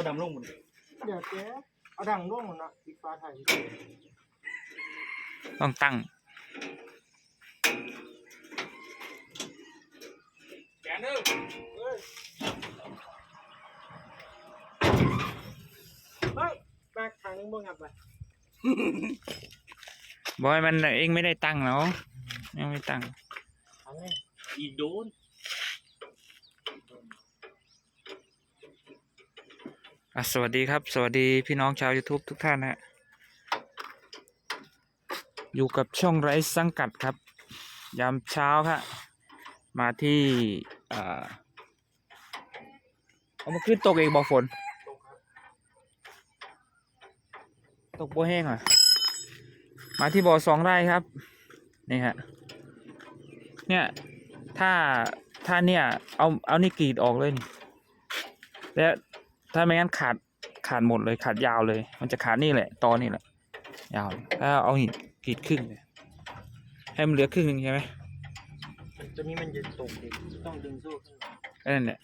ก็ดำลงหมดเดี๋ยวแกเอาดังร่วงหมดนะปิดฟ้าไทยต้องตั้ง แกนเด้อเฮ้ยเฮ้ยแบกทางนึงบ่งับไปบอยมันเองไม่ได้ตั้งเนาะยังไม่ตั้งทางนี้อีโดน อะสวัสดีครับ สวัสดีพี่น้องชาว YouTube ทุกท่านนะฮะอยู่กับช่องไร้สังกัดครับ ยามเช้าครับมาที่อ่าเอามาขึ้นตกเองบอกฝน ตกโบแห้งอะ มาที่บ่อสองไร่ครับ นี่ฮะเนี่ย ถ้าถ้าเนี่ย เอาเอานี่กรีดออกเลยนี่แล้ว ถ้าไม่งั้นขาดขาดหมดเลยขาดยาวเลย มันจะขาดนี่แหละตอนี่แหละ ยาวถ้าเอาหินกรีดครึ่งเลยให้มันเหลือครึ่งหนึงใช่ไหมตัวนี้มันจะตกอีกต้องดึงสู้ขึ้นมาก็นั่นแหละ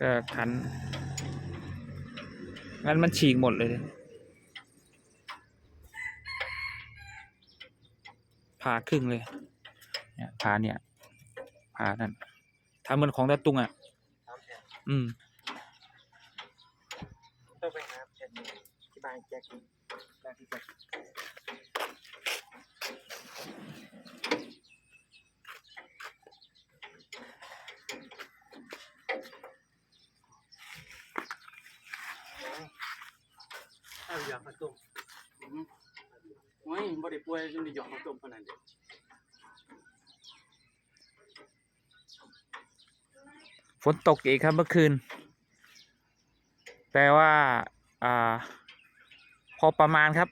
ก็ขันงั้นมันฉีกหมดเลยดิผ่าครึ่งเลยเนี่ยผ่าเนี่ยผ่านั่นทำเหมือนของตาตุงอะตามแผน อืมต้องไปหาแผนที่บ้านแจ็คบ้านที่แจ็คเอาอยากมาต้มโอ้ยบ่ได้ป่วยจนได้หยอกมาต้มขนาดนี้ ฝนตกอีกครับเมื่อคืนแปลว่าอ่าพอประมาณครับ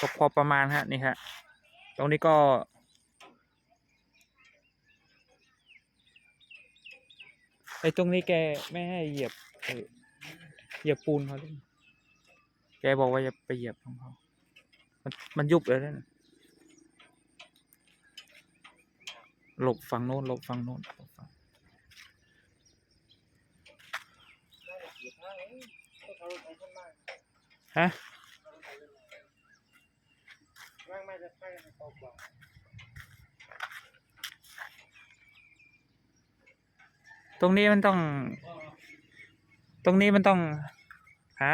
ตกพอประมาณฮะนี่ฮะตรงนี้ก็ ไอ้ตรงนี้แกไม่ให้เหยียบเหยียบปูนเขาแกบอกว่าอย่าไปเหยียบของเขา มันมันยุบเลยนะหลบฝั่งโน้นหลบฝั่งโน้นหลบฝั่ง ฮะตรงนี้มันต้อง ตรงนี้มันต้องหา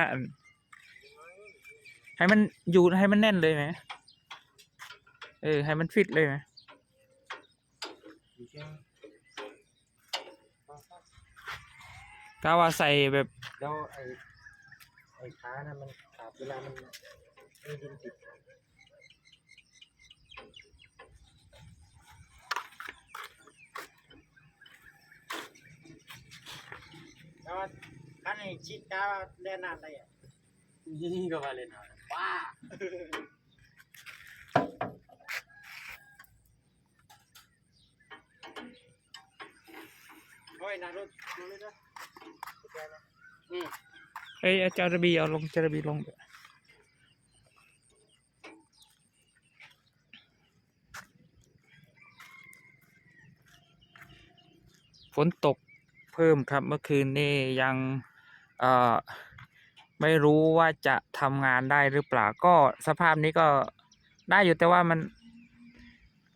ให้มันอยู่ให้มันแน่นเลยไหมเออ ให้มันฟิตเลยไหมกาว่าใส่แบบแล้ว ไอ้ไอ้ขานะมันขาดเวลามันมีดินติดแล้วคันไอ้ชิดกาเล่นน้ำได้อะนี่ก็ว่าเล่นเอาว้าโอ้ยนารถดูเลยนะอืม เอ้ยเอาจาระบีเอาลงจาระบีลงฝนตกเพิ่มครับเมื่อคืนนี่ยังอ่อไม่รู้ว่าจะทำงานได้หรือเปล่า ก็สภาพนี้ก็ได้อยู่แต่ว่ามัน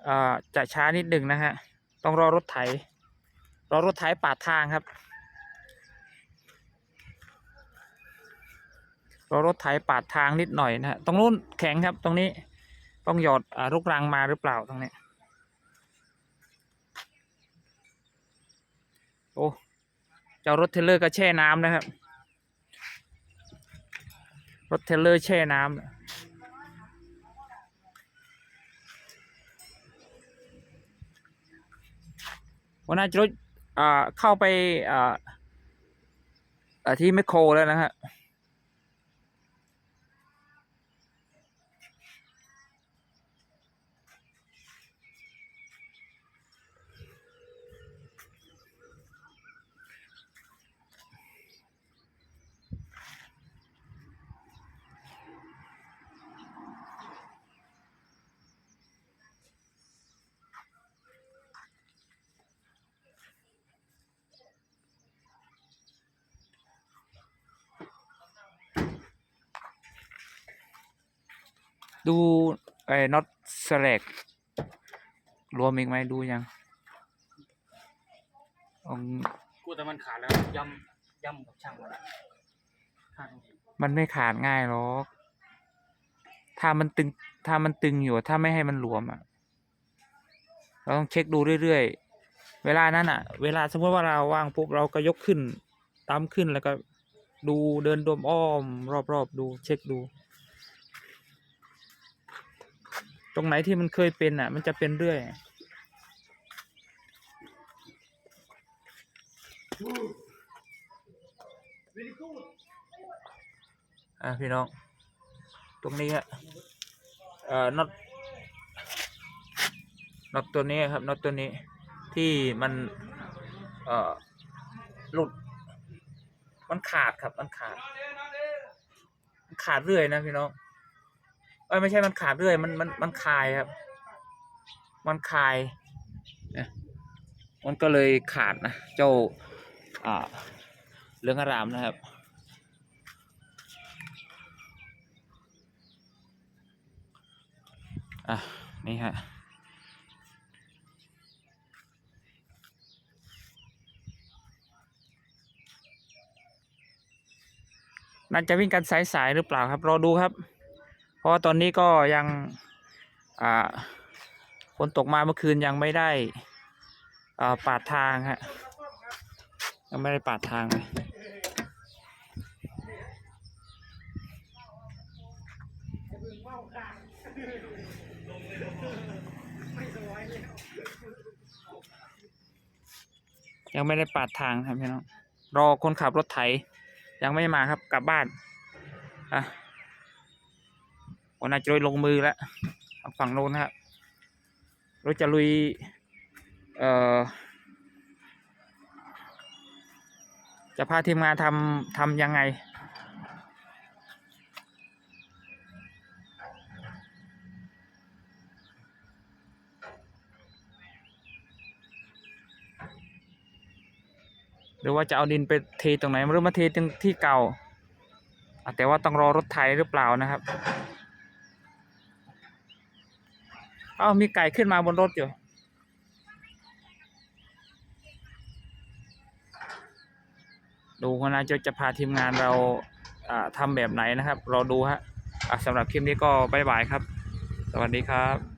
อ่อจะช้านิดหนึ่งนะฮะ ต้องรอรถไถ รอรถไถปาดทางครับ รอรถไถปาดทางนิดหน่อยนะฮะตรงนู้นแข็งครับตรงนี้ต้องหยอดอลูกรังมาหรือเปล่าตรงนี้ โอ้เจ้ารถเทรลเลอร์ก็แช่น้ำนะครับ รถเทรลเลอร์แช่น้ำวันนั้นจะรถเข้าไปที่แมคโครแล้วนะฮะ ดูไอ้น็อตสแลกรวมอีกไหมดูยังอืมกูแต่มันขาดแล้วย่ำย่ำกับช่างมันอะขาดมันไม่ขาดง่ายหรอกถ้ามันตึงถ้ามันตึงอยู่ถ้าไม่ให้มันหลวมอะ เราต้องเช็คดูเรื่อยๆ เวลานั้นอะ เวลาสมมติว่าเราว่างปุ๊บเราก็ยกขึ้นตามขึ้นแล้วก็ดูเดินดมอ้อม รอบๆดูเช็คดู ตรงไหนที่มันเคยเป็นอะ มันจะเป็นเรื่อยอะพี่น้อง ตรงนี้ฮะเอ่อน็อตน็อตตัวนี้ครับน็อตตัวนี้ที่มันเอ่อหลุด มันขาดครับ มันขาดมันขาดเรื่อยนะพี่น้อง เอ้ยไม่ใช่มันขาดเรื่อยมันมันมันคายครับ มันคายเนี่ยมันก็เลยขาดนะเจ้าอ่าเรื่องอารามนะครับอะนี่ฮะน่าจะวิ่งกันสายๆหรือเปล่าครับรอดูครับ ราะตอนนี้ก็ยังฝนตกมาเมื่อคืนยังไม่ได้ปาดทางฮะยังไม่ได้ปาดทางเลยยังไม่ได้ปาดทางครับพี่น้องรอคนขับรถไถ ยังไม่มาครับกลับบ้านอะ วันน่าจะลุยลงมือแล้วฝั่งโน้นนะครับเราจะลุยเอ่อจะพาทีมงานทำทำยังไง หรือว่าจะเอาดินไปเทตรงไหนหรือมาเทตรงที่เก่า แต่ว่าต้องรอรถไถหรือเปล่านะครับ เอ้ามีไก่ขึ้นมาบนรถอยู่ดูคนน่าจะจะพาทีมงานเราอ่าทำแบบไหนนะครับ เราดูฮะอะสำหรับคลิปนี้ก็บายบายครับ สวัสดีครับ